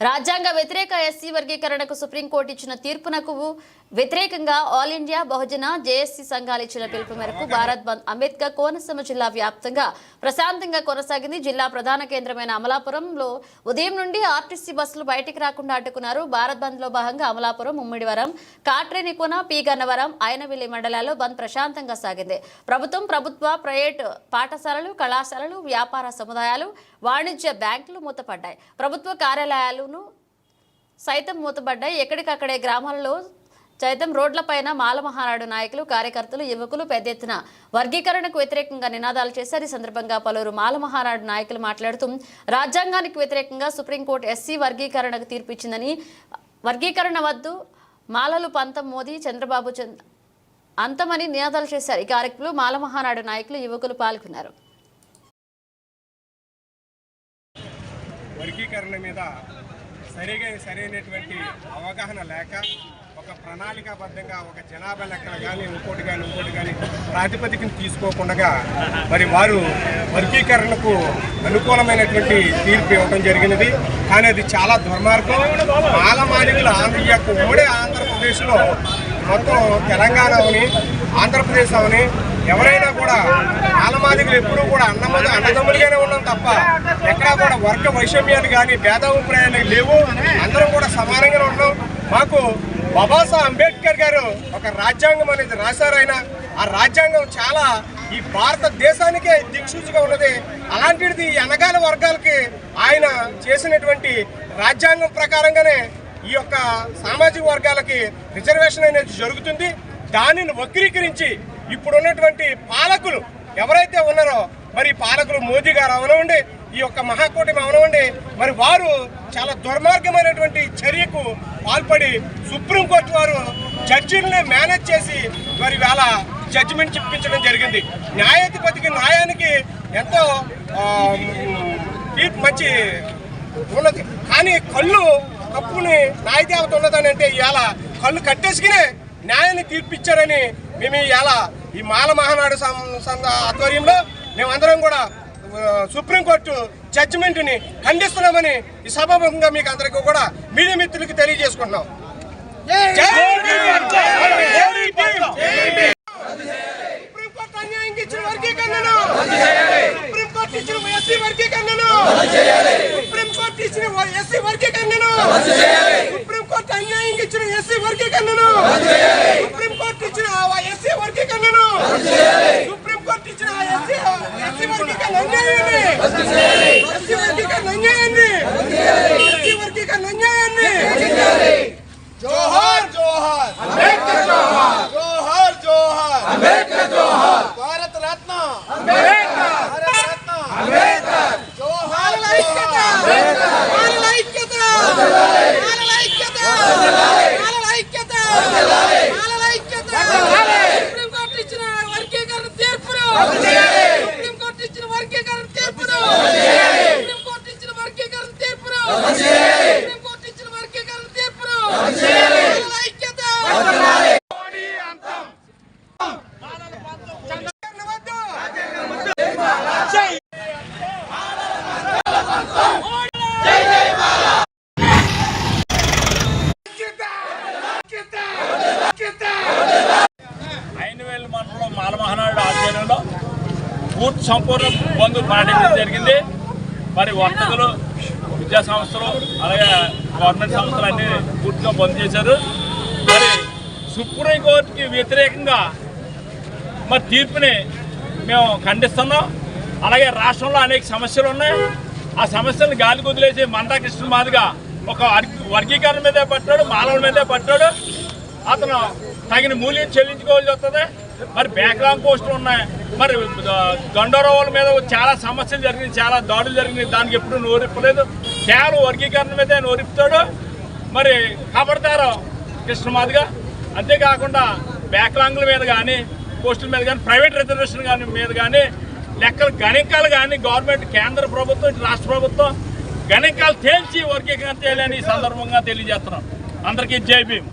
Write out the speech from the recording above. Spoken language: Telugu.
రాజ్యాంగ వ్యతిరేక ఎస్సీ వర్గీకరణకు సుప్రీంకోర్టు ఇచ్చిన తీర్పునకు వ్యతిరేకంగా ఆల్ ఇండియా బహుజన జేఎస్సీ సంఘాలు ఇచ్చిన పిలుపు మేరకు భారత్ బంద్ అంబేద్కర్ కోనసీమ జిల్లా వ్యాప్తంగా ప్రశాంతంగా కొనసాగింది. జిల్లా ప్రధాన కేంద్రమైన అమలాపురంలో ఉదయం నుండి ఆర్టీసీ బస్సులు బయటికి రాకుండా అడ్డుకున్నారు. భారత్ బంద్లో భాగంగా అమలాపురం ముమ్మిడివరం కాట్రేనికోన పి గన్నవరం ఆయనవిల్లి మండలాల్లో బంద్ ప్రశాంతంగా సాగింది. ప్రభుత్వం ప్రభుత్వ ప్రైవేట్ పాఠశాలలు కళాశాలలు వ్యాపార సముదాయాలు వాణిజ్య బ్యాంకులు మూతపడ్డాయి. ప్రభుత్వ కార్యాలయాలు కార్యాలయాలను సైతం మూతపడ్డాయి ఎక్కడికక్కడే గ్రామాలలో సైతం రోడ్లపైన మాల మహానాడు నాయకులు కార్యకర్తలు యువకులు పెద్ద ఎత్తున వర్గీకరణకు వ్యతిరేకంగా నినాదాలు చేశారు. ఈ సందర్భంగా పలువురు మాల మహానాడు నాయకులు మాట్లాడుతూ రాజ్యాంగానికి వ్యతిరేకంగా సుప్రీంకోర్టు ఎస్సీ వర్గీకరణకు తీర్పు ఇచ్చిందని వర్గీకరణ వద్దు మాలలు పంతం మోదీ చంద్రబాబు చంద్ అంతమని నినాదాలు చేశారు. ఈ కార్యక్రమంలో మాల మహానాడు నాయకులు యువకులు పాల్గొన్నారు. వర్గీకరణ మీద సరిగా సరైనటువంటి అవగాహన లేక ఒక ప్రణాళికాబద్ధంగా ఒక జనాభా లెక్కలు కానీ ఇంకోటి కానీ ఇంకోటి కానీ ప్రాతిపదికను తీసుకోకుండా మరి వారు వర్గీకరణకు అనుకూలమైనటువంటి తీర్పు ఇవ్వడం జరిగినది. కానీ అది చాలా దుర్మార్గం. మాలమాలికలు ఆంధ్ర యొక్క ఉమ్మడి ఆంధ్రప్రదేశ్లో మొత్తం తెలంగాణ అవని ఆంధ్రప్రదేశ్ అవని ఎవరైనా కూడా మాలమాదిగలు ఎప్పుడూ కూడా అన్నమద అన్నదమ్ములుగానే ఉన్నాం తప్ప ఎక్కడా కూడా వర్గ వైషమ్యాలు కానీ భేదాభిప్రాయాలు లేవు. అందరం కూడా సమానంగానే ఉన్నాం. మాకు బాబాసాహెబ్ అంబేద్కర్ గారు ఒక రాజ్యాంగం అనేది రాశారు ఆయన. ఆ రాజ్యాంగం చాలా ఈ భారతదేశానికే దిక్సూచిగా ఉన్నది. అలాంటిది అనగాల వర్గాలకి ఆయన చేసినటువంటి రాజ్యాంగం ప్రకారంగానే ఈ యొక్క సామాజిక వర్గాలకి రిజర్వేషన్ అనేది జరుగుతుంది. దానిని వక్రీకరించి ఇప్పుడు ఉన్నటువంటి పాలకులు ఎవరైతే ఉన్నారో మరి పాలకులు మోదీ గారు అవనవండి ఈ యొక్క మహాకూటమి అవనవండి మరి వారు చాలా దుర్మార్గమైనటువంటి చర్యకు పాల్పడి సుప్రీంకోర్టు వారు జడ్జిల్ని మేనేజ్ చేసి మరి వేళ జడ్జిమెంట్ చెప్పించడం జరిగింది. న్యాయాధిపతికి న్యాయానికి ఎంతో తీర్పు మంచి ఉన్నది. కానీ కళ్ళు కప్పుని నాయదేవత ఉన్నదని అంటే ఇవాళ కళ్ళు కట్టేసుకునే న్యాయాన్ని తీర్పిచ్చారని మేము ఇవాళ ఈ మాల మహానాడు ఆధ్వర్యంలో మేమందరం కూడా సుప్రీంకోర్టు జడ్జిమెంట్ని ఖండిస్తున్నామని ఈ సభాముఖంగా మీకు అందరికీ కూడా మీడియా మిత్రులకు తెలియజేసుకుంటున్నాం! సుప్రీంకోర్టు అన్యాయంగా ఇచ్చిన వర్గీకరణను! సుప్రీంకోర్టు ఇచ్చిన ఎస్సీ వర్గీకరణను! సుప్రీంకోర్టు ఇచ్చిన ఎస్సీ వర్గీకరణను! సుప్రీంకోర్టు అన్యాయంగా ఇచ్చిన ఎస్సీ వర్గీకరణను సుప్రీంకోర్టు ఇచ్చిన ఎస్సీ వర్గీకరణను సుప్రీంకోర్టు ఇచ్చిన ఎస్సీ ఎస్సీ వర్గీకరణ అన్యాయాన్ని ఎస్సీ వర్గీకరణ అన్యాయాన్ని ఎస్సీ వర్గీకరణ అన్యాయాన్ని జోహార్ జోహార్. అంబేద్కర్ జోహార్. జోహార్ జోహార్. అంబేద్కర్ జోహార్. భారత రత్న అంబేద్కర్ భారత రత్న అంబేద్కర్ జోహార్ ఐక్యత అంబేద్కర్ ఐక్యత మానవ ఐక్యత మానవ ఐక్యత మానవ ఐక్యత సుప్రీం కోర్టు ఇచ్చిన వర్గీకరణ తీర్పును సుప్రీం కోర్టు ఇచ్చిన వర్గీకరణ తీర్పును సుప్రీం కోర్టు ఇచ్చిన వర్గీకరణ తీర్పును సుప్రీం కోర్టు ఇచ్చిన వర్గీకరణ తీర్పును మానవ ఐక్యత ఐనవేలు మండలం మాలమహనాడు ఆధ్వర్యంలో పూర్తి సంపూర్ణ బంధు పాటించడం జరిగింది. మరి వర్తకులు విద్యా సంస్థలు అలాగే గవర్నమెంట్ సంస్థలు అన్ని పూర్తిగా బంద్ చేశారు. మరి సుప్రీంకోర్టుకి వ్యతిరేకంగా మరి తీర్పుని మేము ఖండిస్తున్నాం. అలాగే రాష్ట్రంలో అనేక సమస్యలు ఉన్నాయి. ఆ సమస్యలను గాలి కుదిలేసి మందా కృష్ణ మాదిగా ఒక వర్గీకరణ మీదే పట్టాడు మానవుల మీదే పట్టాడు. అతను తగిన మూల్యం చెల్లించుకోవాల్సి వస్తుంది. మరి బ్యాక్గ్రౌండ్ పోస్టులు ఉన్నాయి. మరి దండోరవాళ్ళ మీద చాలా సమస్యలు జరిగినాయి చాలా దాడులు జరిగినాయి. దానికి ఎప్పుడు నోరిప్పలేదు. కేవలం వర్గీకరణ మీదే నోరిపుతాడు మరి కబడతారు కృష్ణమాదిగా. అంతేకాకుండా బ్యాక్లాంగ్ల మీద కానీ పోస్టుల మీద కానీ ప్రైవేట్ రిజర్వేషన్ కానీ మీద కానీ లెక్కలు గణింకాలు కానీ గవర్నమెంట్ కేంద్ర ప్రభుత్వం ఇటు రాష్ట్ర ప్రభుత్వం గణింకాలు తేల్చి వర్గీకరణ తేలని ఈ సందర్భంగా తెలియజేస్తున్నాం. అందరికీ జై భీమ్.